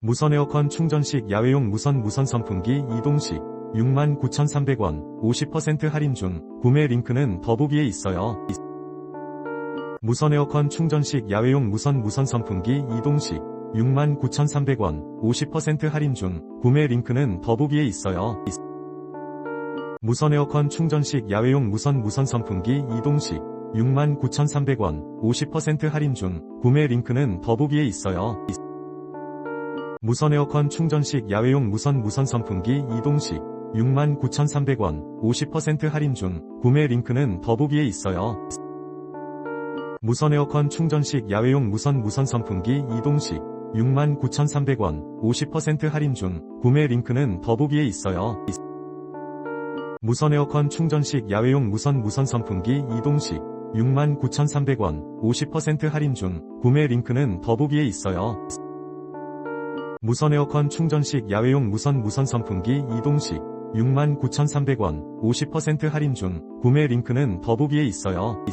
무선 에어컨 충전식 야외용 무선 무선 선풍기 이동식 69,300원 50% 할인 중 구매 링크는 더보기에 있어요. 무선 에어컨 충전식 야외용 무선 무선 선풍기 이동식 69,300원 50% 할인 중 구매 링크는 더보기에 있어요. 무선 에어컨 충전식 야외용 무선 무선 선풍기 이동식 69,300원 50% 할인 중 구매 링크는 더보기에 있어요. 무선 에어컨 충전식 야외용 무선 무선 선풍기 이동식 69,300원 50% 할인 중 구매 링크는 더보기에 있어요. 무선 에어컨 충전식 야외용 무선 무선 선풍기 이동식 69,300원 50% 할인 중 구매 링크는 더보기에 있어요. 무선 에어컨 충전식 야외용 무선 무선 선풍기 이동식 69,300원 50% 할인 중 구매 링크는 더보기에 있어요. 무선 에어컨 충전식 야외용 무선 무선 선풍기 이동식 69,300원 50% 할인 중 구매 링크는 더보기에 있어요.